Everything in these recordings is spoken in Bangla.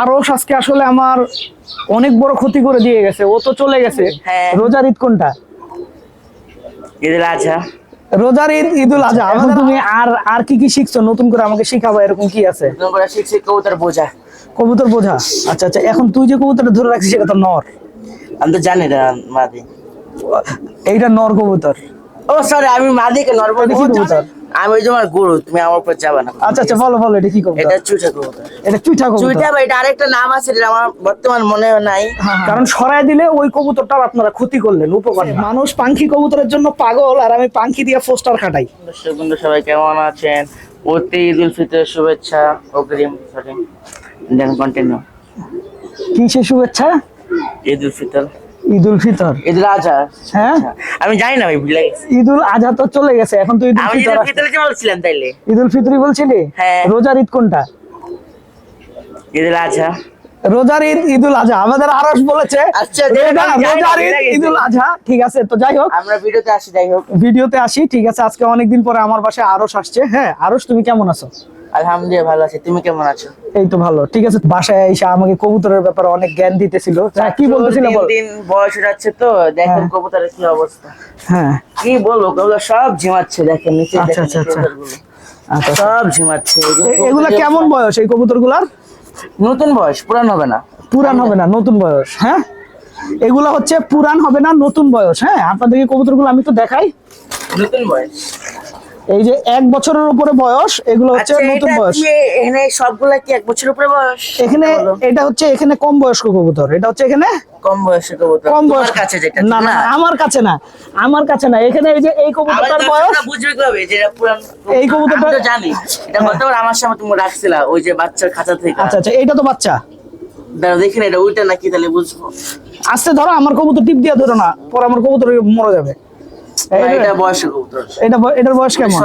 আরস আজকে আসলে আমার অনেক বড় ক্ষতি করে দিয়ে গেছে। ও তো চলে গেছে। হ্যাঁ। রোজার ঈদ কোনটা? ঈদুল আজহা। রোজার ঈদ ঈদুল আজহা। এখন তুমি আর আর কি কি শিখছো? নতুন করে আমাকে শিখাবা এরকম কি আছে? নতুন করে শিখছি কবুতর বোঝা। কবুতর বোঝা। আচ্ছা আচ্ছা। এখন তুই যে কবুতরটা ধরে রাখছিস সেটা তো নর। আমি তো জানি না মাদি। এইটা নর কবুতর। ও সরি আমি মাদিকে এটা কি কবুতর? আমি ওই তোমার গুরু তুমি আমার উপর যাবে না। আচ্ছা আচ্ছা বলো বলো এটা কি কবুতর এটা চুইটা কবুতর এটা চুইঠা কবুতর চুইটা বা এটা আরেকটা নাম আছে যেটা আমার বর্তমান মনে নাই। কারণ সরাই দিলে ওই কবুতরটার আপনারা ক্ষতি করলেন উপকার মানুষ পাঙ্খি কবুতরের জন্য পাগল আর আমি পাঙ্খি দিয়ে পোস্টার খাটাই। দর্শক বন্ধু সবাই কেমন আছেন? প্রতি ঈদ উল ফিতরের শুভেচ্ছা অগ্রিম সরি দেন কন্টিনিউ কিসের শুভেচ্ছা? ঈদ উল ফিতর। ঈদ উল ফিতর। ঈদ উল আজহা। হ্যাঁ? আমি জানি না ভাই ভুলে গেছি। ঈদ উল আজহা তো চলে গেছে এখন তো ঈদ উল আমি ঈদ ফিতর কি বলছিলাম তাইলে? ঈদ উল ফিতরই বলছিলি? হ্যাঁ। রোজার ঈদ কোনটা? ঈদ উল আজহা। রোজার ঈদ ঈদ উল আজহা। আমাদের আরস বলেছে আচ্ছা, আমি রোজার ঈদ ভুলে গেছি। ঈদ উল আজহা। ঠিক আছে তো যাই হোক। আমরা ভিডিওতে আসি যাই হোক। ভিডিওতে আসি ঠিক আছে আজকে অনেকদিন পরে আমার বাসায় আরস আসছে। হ্যাঁ আরস তুমি কেমন আছো? আলহামদুলিল্লাহ ভালো আছি। তুমি কেমন আছো? এই তো ভালো ঠিক আছে। বাসায় এসে আমাকে কবুতরের ব্যাপারে অনেক জ্ঞান দিতেছিল। হ্যাঁ, কি বলতেছিল বল? দিন বয়স যাচ্ছে তো দেখেন হ্যাঁ। কবুতরের কি অবস্থা। হ্যাঁ। কি বলব কবুতর সব ঝিমাচ্ছে দেখেন নিচে আচ্ছা, আচ্ছা, আচ্ছা। আচ্ছা সব ঝিমাচ্ছে এগুলা কেমন বয়স এই কবুতরগুলার? নতুন বয়স পুরান হবে না। পুরান হবে না নতুন বয়স হ্যাঁ? এগুলা হচ্ছে পুরান হবে না নতুন বয়স হ্যাঁ? আপনাদেরকে কবুতরগুলো আমি তো দেখাই। নতুন বয়স। এই যে এক বছরের উপরে বয়স এগুলো হচ্ছে আচ্ছা নতুন বয়স। এখানে সবগুলা কি এক বছরের উপরে বয়স? এখানে এটা হচ্ছে এখানে কম বয়স্ক কবুতর। এটা হচ্ছে এখানে কম বয়সের কবুতর। কম বয়স কাছে যেটা না না আমার কাছে না। আমার কাছে না। এখানে এই যে এই কবুতরটার বয়স বুঝবে কীভাবে যে এটা পুরান এই কবুতরটা- জানি। এটা গতবার আমার সামনে তুমি রাখছিলা ওই যে বাচ্চার খাঁচা থেকে। আচ্ছা আচ্ছা এইটা তো বাচ্চা। দাঁড়াও দেখি না এটা উল্টা নাকি তাহলে বুঝব। আস্তে ধরো আমার কবুতর টিপ দিয়ে ধরো না পরে আমার কবুতর মরে যাবে। এটা এটা এটার বয়স কেমন?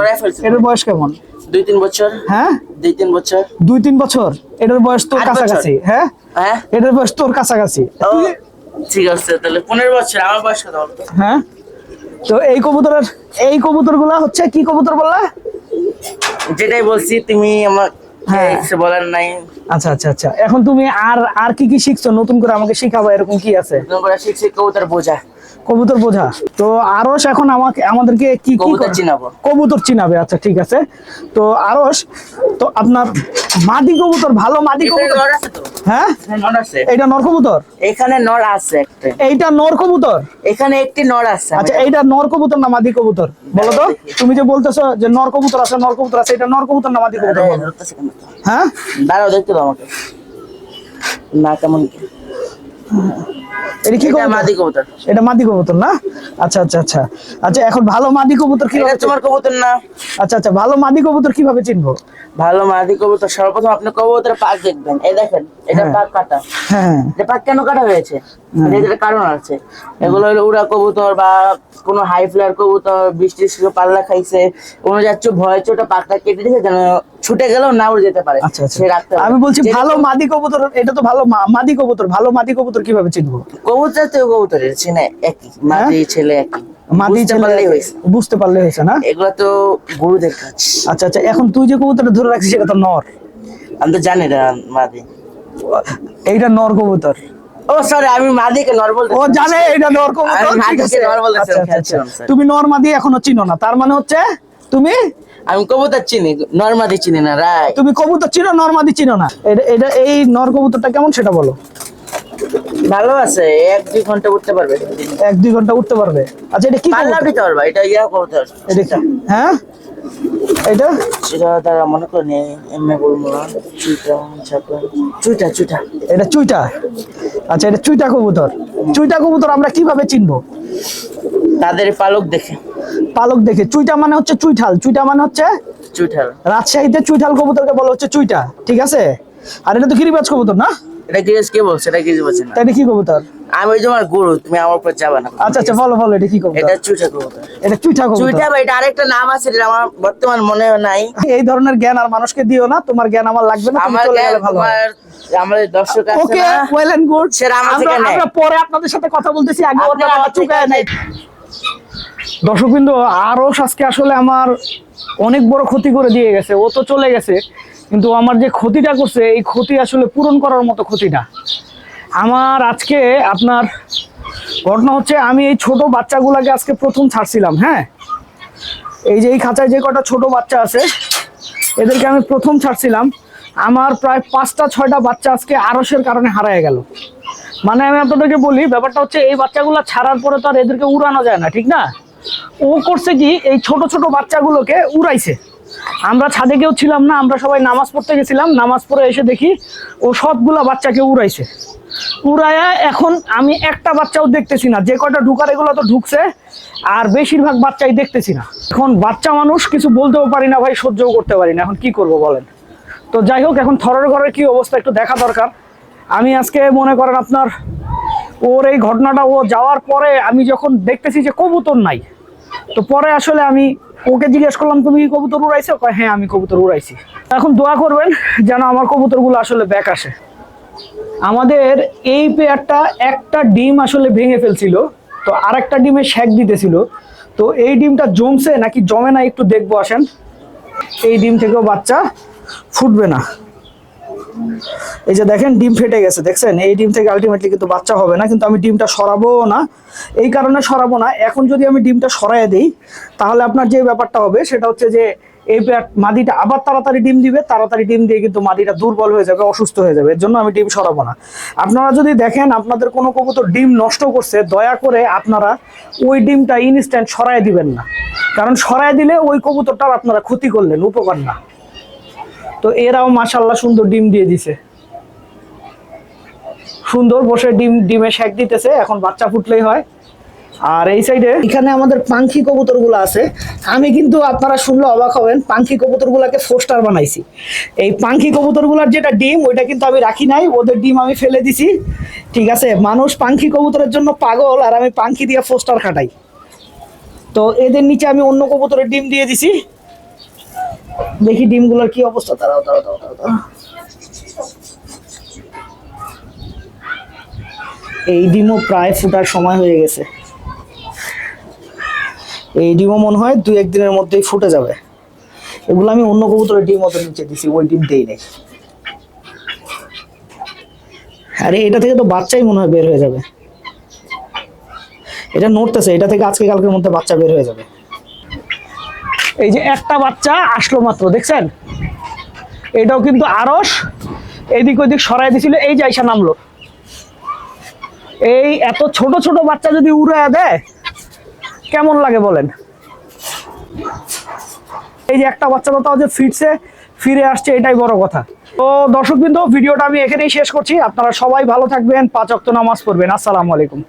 এটার বয়স কেমন? দুই তিন বছর? হ্যাঁ? দুই তিন বছর? দুই তিন বছর। এটার বয়স তোর কাছাকাছি হ্যাঁ? হ্যাঁ? এটার বয়স তোর কাছাকাছি। ঠিক আছে তাহলে পনেরো বছর আমার বয়স কত? হ্যাঁ? তো এই কবুতরের এই কবুতরগুলা হচ্ছে কি কবুতর বললা? যেটাই বলছি তুমি আমার হ্যাঁ। নাই। আচ্ছা আচ্ছা আচ্ছা। এখন তুমি আর আর কি কি শিখছো? নতুন করে আমাকে শিখাবা এরকম কি আছে? নতুন করে শিখছি কবুতর বোঝা। কবুতর বোঝা। তো আরস এখন আমাকে আমাদেরকে কি কবুতর চিনাবো। কবুতর চিনাবে আচ্ছা ঠিক আছে। তো আরস তো আপনার মাদি কবুতর ভালো মাদি কবুতর হ্যাঁ? এখানে নর আছে। এইটা নর কবুতর? এখানে নর আছে একটা। এইটা নর কবুতর? এখানে একটি নর আছে আচ্ছা এইটা নর কবুতর না মাদি কবুতর? বলো তো। তুমি যে বলতেছো যে নর কবুতর আছে নর কবুতর আছে এটা নর কবুতর না মাদি কবুতর? বলো। ধরতেছে কেন তো? হ্যাঁ? দাঁড়াও দেখতে দাও আমাকে। না কেমন এটা কি মাদি কবুতর। এটা মাদি কবুতর না? আচ্ছা আচ্ছা আচ্ছা। আচ্ছা এখন ভালো মাদি কবুতর এটা কীভাবে তোমার কবুতর না? আচ্ছা আচ্ছা ভালো মাদি কবুতর কীভাবে চিনবো? ভালো মাদি কবুতর সর্বপ্রথম আপনি কবুতরের পাক দেখবেন। এই দেখেন এটা হ্যাঁ। পাক কাটা। হ্যাঁ এটা পাক কেন কাটা হয়েছে? এটার কারণ আছে। এগুলো হলো উড়া কবুতর বা কোনো হাই ফ্লায়ার কবুতর বৃষ্টি ছিল পাল্লা খাইছে কোনো যাচ্ছে ভয় চোটা পাকটা কেটে দিয়েছে যেন ছুটে গেলেও না উড়ে যেতে পারে আচ্ছা আচ্ছা। আমি বলছি ভালো মাদি কবুতর এটা তো ভালো মাদি কবুতর ভালো মাদি কবুতর কীভাবে চিনবো? কবুতর তো কবুতরের চিনে একই মাদি ছেলে একই। হ্যাঁ? বুঝতে পারলে হয়েছে। না? এগুলো তো গুরুদের কাজ। আচ্ছা আচ্ছা এখন তুই যে কবুতরটা ধরে রাখছিস সেটা তো নর। আমি তো জানি না মাদি। এইটা নর কবুতর। ও সরি আমি মাদিকে নর্মাল ও জানে এটা নর কবুতর নর আচ্ছা। তুমি নর মাদি এখনও চিনো না তার মানে হচ্ছে তুমি আমি কবুতর চিনি নর্মাদি চিনি না রাই তুমি কবুতর চিনো নর্মাদি চিনো না? এটা এটা এই নর কবুতরটা কেমন সেটা বলো। ভালো আছে এক দুই ঘণ্টা উঠতে পারবে। এক দুই ঘণ্টা উঠতে পারবে। আচ্ছা এটা কি পাল্লা দিতে পারবা এটা ইয়া কবুতর। এটা? হ্যাঁ? এটা? সেটা তারা মনে করেন এমনি বলব না চুইটা চুইটা চুইটা। এটা চুইটা? আচ্ছা এটা চুইটা কবুতর। চুইটা কবুতর আমরা কীভাবে চিনবো? তাদের পালক দেখে। পালক দেখে। চুইটা মানে হচ্ছে চুইঠাল। চুইটা মানে হচ্ছে চুইঠাল। রাজশাহীতে চুইঠাল কবুতরকে বলা হচ্ছে চুইটা। ঠিক আছে? আর এটা তো গিরিবাজ কবুতর না? এটা গিরিশ কে বলছে? এটা না। এটা কি কবুতর? আমি তোমার গুরু তুমি আমার উপর যাবে না। আচ্ছা আচ্ছা বলো বলো এটা কি কবুতর? এটা চুইটা কবুতর। এটা চুইঠা কবুতর। চুইটা বা এটা আরেকটা নাম আছে যেটা আমার বর্তমান মনে নাই। এই ধরনের জ্ঞান আর মানুষকে দিও না তোমার জ্ঞান আমার লাগবে না তুমি চলে গেলে ভালো হয়। আমাদের দর্শক আছে ওকে ওয়েল এন্ড গুড সেটা আমরা পরে আপনাদের সাথে কথা বলতেছি আগে ওর চুকায় নাই দর্শকবৃন্দ আরস আজকে আসলে আমার অনেক বড় ক্ষতি করে দিয়ে গেছে। ও তো চলে গেছে, কিন্তু আমার যে ক্ষতিটা করছে, এই ক্ষতি আসলে পূরণ করার মতো ক্ষতিটা। আমার আজকে আপনার ঘটনা হচ্ছে, আমি এই ছোট বাচ্চাগুলোকে আজকে প্রথম ছাড়ছিলাম হ্যাঁ? এই যে, এই খাঁচায় যে কটা ছোট বাচ্চা আছে, এদেরকে আমি প্রথম ছাড়ছিলাম। আমার প্রায় পাঁচটা, ছয়টা বাচ্চা আজকে আরসের কারণে হারায় গেল। মানে আমি আপনাদেরকে বলি, ব্যাপারটা হচ্ছে, এই বাচ্চাগুলো ছাড়ার পরে তো আর এদেরকে উড়ানো যায় না, ঠিক না? ও করছে কি, এই ছোট ছোট বাচ্চাগুলোকে উড়াইছে। আমরা ছাদে কেউ ছিলাম না, আমরা সবাই নামাজ পড়তে গেছিলাম, নামাজ পড়ে এসে দেখি ও সবগুলা বাচ্চাকে উড়াইছে। উড়ায়া এখন আমি একটা বাচ্চাও দেখতেছি না, যে কটা ঢুকার এগুলো তো ঢুকছে, আর বেশিরভাগ বাচ্চাই দেখতেছি না। এখন বাচ্চা মানুষ কিছু বলতেও পারি না ভাই, সহ্যও করতে পারি না, এখন কি করব বলেন? তো যাই হোক, এখন থরের ঘরের কি অবস্থা একটু দেখা দরকার। আমি আজকে মনে করেন আপনার, ওর এই ঘটনাটা ও যাওয়ার পরে আমি যখন দেখতেছি যে কবুতর নাই তো পরে আসলে আমি ওকে জিজ্ঞেস করলাম, তুমি কি কবুতর উড়াইছো? কয় হ্যাঁ আমি কবুতর উড়াইছি। এখন দোয়া করবেন যেন আমার কবুতরগুলো আসলে ব্যাক আসে। আমাদের এই পেয়ারটা একটা ডিম আসলে ভেঙে ফেলছিল, তো আরেকটা ডিমে শেক দিতেছিল। তো এই ডিমটা জমছে নাকি জমে না একটু দেখব, আসেন। এই ডিম থেকেও বাচ্চা ফুটবে না। এই যে দেখেন, ডিম ফেটে গেছে, দেখছেন? এই ডিম থেকে আলটিমেটলি কিন্তু বাচ্চা হবে না, কিন্তু আমি ডিমটা সরাবো না। এই কারণে সরাবো না। এখন যদি আমি ডিমটা সরাইয়ে দিই, তাহলে আপনার যে ব্যাপারটা হবে, সেটা হচ্ছে যে এই মাদিটা আবার তাড়াতাড়ি ডিম দিবে, তাড়াতাড়ি ডিম দিয়ে কিন্তু মাদিটা দুর্বল হয়ে যাবে, অসুস্থ হয়ে যাবে। এর জন্য আমি ডিম সরাবো না। আপনারা যদি দেখেন, আপনাদের কোনো কবুতর ডিম নষ্ট করছে, দয়া করে আপনারা ওই ডিমটা ইনস্ট্যান্ট সরাই দিবেন না। কারণ সরাই দিলে ওই কবুতরটার আপনারা ক্ষতি করলেন, উপকার না। তো এরাও মাশাল্লাহ সুন্দর ডিম দিয়ে দিছে। সুন্দর বসে ডিম ডিমে শেক দিতেছে, এখন বাচ্চা ফুটলেই হয়। আর এই সাইডে এখানে আমাদের পাঙ্খি কবুতরগুলো আছে। আমি কিন্তু আপনারা শুনলে অবাক হবেন পাঙ্খি কবুতর গুলাকে ফোস্টার বানাইছি। এই পাঙ্খি কবুতরগুলার যেটা ডিম, ওইটা কিন্তু আমি রাখি নাই, ওদের ডিম আমি ফেলে দিছি। ঠিক আছে, মানুষ পাঙ্খি কবুতরের জন্য পাগল, আর আমি পাঙ্খি দিয়ে ফোস্টার খাটাই। তো এদের নিচে আমি অন্য কবুতরের ডিম দিয়ে দিছি। দেখি ডিমগুলোর কি অবস্থা। তারাও তারাও তারাও। এই ডিমও প্রায় ফুটার সময় হয়ে গেছে। এই ডিমও মনে হয় দুই একদিনের মধ্যেই ফুটে যাবে। এগুলো আমি অন্য কবুতরের ডিম ওদের নিচে দিছি, ওই ডিম দেই নাই। আরে এটা থেকে তো বাচ্চাই মনে হয় বের হয়ে যাবে। এটা নড়তেছে, এটা থেকে আজকে কালকের মধ্যে বাচ্চা বের হয়ে যাবে। এই যে একটা বাচ্চা আসলো মাত্র, দেখছেন? এটাও কিন্তু আরস। এদিক ওদিক সরাই দিছিল, এই যে আইসা নামলো। এই এত ছোট ছোট বাচ্চা যদি উড়ে দেয়, কেমন লাগে বলেন? এই যে একটা বাচ্চা তো যে ফিরছে, ফিরে আসছে, এটাই বড় কথা। তো দর্শক বিন্দু ভিডিওটা আমি এখানেই শেষ করছি। আপনারা সবাই ভালো থাকবেন, পাঁচ অক্ত নামাজ পড়বেন। আসসালামু আলাইকুম।